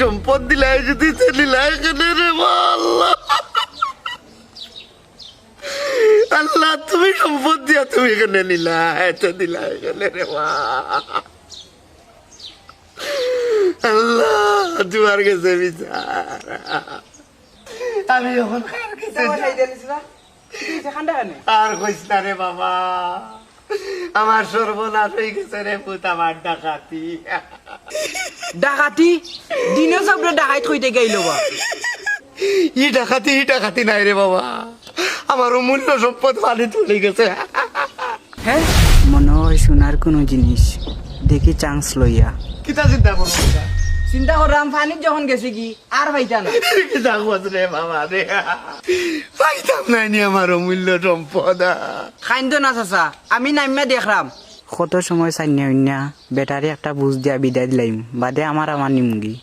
সম্পদ দিলাই যদি দিলাই কেন রে আল্লাহ, তুমি সম্পদ দিয়া তুমি এখানে নিলা, এত দিলা এখানে রে আল্লাহ, তোমার কাছে বিচার। আমি যাব? আর কইস না রে বাবা। আমার সর্বনাশ হয়ে গেছে রে পুত, আমার ডাকাতি। ডাকাতি? দিনে সবরে ডাকাইত কইতে গেইল বা ই ডাকাতি ই ডাকাতি নাই রে বাবা। আমার অমূল্য সম্পদ পানি তুলে গেছে। হ্যাঁ মনে হয় সোনার কোনো জিনিস দেখি চান্স লইয়া। কিতা চিন্তা কিতা? চিন্তা করলাম পানিত যখন গেছে কি আর পাইতা না কিতা কস রে বাবা রে পাইতাম নাই নি আমার অমূল্য সম্পদ। খাইন্দ না চাচা আমি নামিয়া দেখলাম কত সময় চাইনা অন্যা বেটারি একটা বুঝ দিয়া বিদায় দিলাম। বাদে আমার আমার নিমুগি